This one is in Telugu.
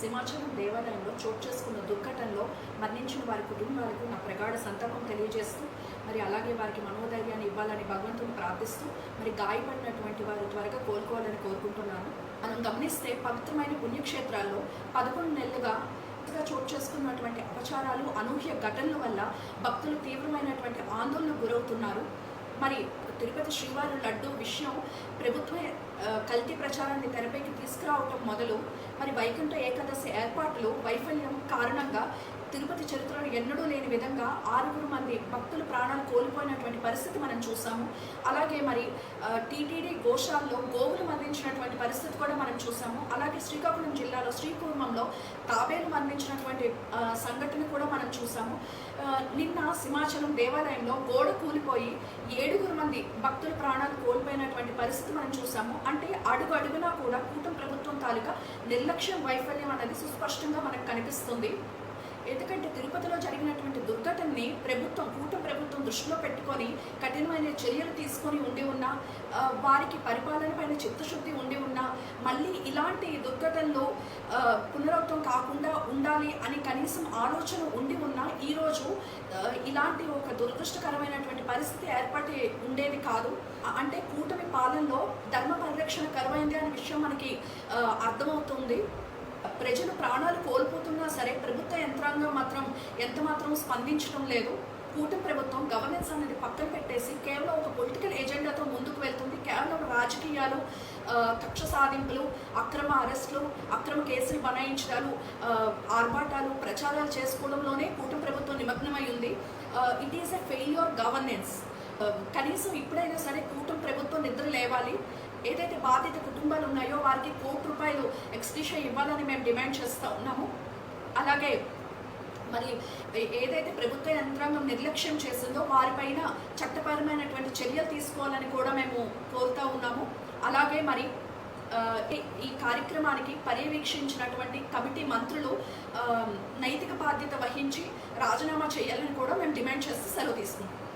సింహాచలం దేవాలయంలో చోటు చేసుకున్న దుర్ఘటనలో మరణించిన వారి కుటుంబాలకు నా ప్రగాఢ సంతాపం తెలియజేస్తూ మరి అలాగే వారికి మనోధైర్యాన్ని ఇవ్వాలని భగవంతుని ప్రార్థిస్తూ మరి గాయపడినటువంటి వారు త్వరగా కోలుకోవాలని కోరుకుంటున్నాను. మనం గమనిస్తే పవిత్రమైన పుణ్యక్షేత్రాల్లో పదకొండు నెలలుగా చోటు చేసుకున్నటువంటి అపచారాలు అనూహ్య ఘటనల వల్ల భక్తులు తీవ్రమైనటువంటి ఆందోళనకు గురవుతున్నారు. మరి తిరుపతి శ్రీవారి లడ్డు విషయం ప్రభుత్వ కల్తీ ప్రచారాన్ని తెరపైకి తీసుకురావటం మొదలు మరి వైకుంఠ ఏకాదశి ఏర్పాట్లు వైఫల్యం కారణంగా తిరుపతి చరిత్రలో ఎన్నడూ లేని విధంగా ఆరుగురు మంది భక్తులు ప్రాణాలు కోల్పోయినటువంటి పరిస్థితి మనం చూసాము. అలాగే మరి టీటీడీ గోశాల్లో మంది మరణించినటువంటి పరిస్థితి కూడా మనం చూసాము. అలాగే శ్రీకాకుళం జిల్లాలో శ్రీకూర్మంలో తాబేలు మరణించినటువంటి సంఘటన కూడా మనం చూసాము. నిన్న సింహాచలం దేవాలయంలో గోడ కూలిపోయి ఏడుగురు మంది భక్తుల ప్రాణాలు కోల్పోయినటువంటి పరిస్థితి మనం చూసాము. అంటే అడుగు అడుగునా కూడా కూటమి ప్రభుత్వం తాలూకా నిర్లక్ష్యం వైఫల్యం అనేది సుస్పష్టంగా మనకు కనిపిస్తుంది. ఎందుకంటే తిరుపతిలో జరిగినటువంటి దుర్ఘటనని ప్రభుత్వం దృష్టిలో పెట్టుకొని కఠినమైన చర్యలు తీసుకొని ఉండి ఉన్న వారికి పరిపాలన పైన చిత్తశుద్ధి ఉండి ఉన్నా మళ్ళీ ఇలాంటి దుర్ఘటనలో పునరావృతం కాకుండా ఉండాలి అని కనీసం ఆలోచన ఉండి ఉన్న ఈరోజు ఇలాంటి ఒక దురదృష్టకరమైనటువంటి పరిస్థితి ఏర్పడి ఉండేది కాదు. అంటే కూటమి పాలనలో ధర్మ పరిరక్షణ కరువైంది అనే విషయం మనకి అర్థమవుతుంది. ప్రజలు ప్రాణాలు కోల్పోతున్నా సరే ప్రభుత్వ యంత్రాంగం మాత్రం ఎంత మాత్రం స్పందించడం లేదు. కూటమి ప్రభుత్వం గవర్నెన్స్ అనేది పక్కన పెట్టేసి కేవలం ఒక పొలిటికల్ ఎజెండాతో ముందుకు వెళ్తుంది. కేవలం రాజకీయాలు కక్ష సాధింపులు అక్రమ అరెస్టులు అక్రమ కేసులు బనాయించడాలు ఆర్భాటాలు ప్రచారాలు చేసుకోవడంలోనే కూటమి ప్రభుత్వం నిమగ్నమై ఉంది. It is a failure governance కనీసం ఇప్పుడైనా సరే కూటమి ప్రభుత్వం నిద్ర లేవాలి. ఏదైతే బాధిత కుటుంబాలు ఉన్నాయో వారికి కోటి రూపాయలు ఎక్స్ట్రీషా ఇవ్వాలని మేము డిమాండ్ చేస్తూ ఉన్నాము. అలాగే మరి ఏదైతే ప్రభుత్వ నిర్లక్ష్యం చేసిందో వారిపైన చట్టపరమైనటువంటి చర్యలు తీసుకోవాలని కూడా మేము కోరుతా ఉన్నాము. అలాగే మరి ఈ- ఈ కార్యక్రమానికి పర్యవేక్షించినటువంటి కమిటీ మంత్రులు నైతిక బాధ్యత వహించి రాజీనామా చేయాలని కూడా మేము డిమాండ్ చేస్తూ సెలవు తీసుకున్నాం.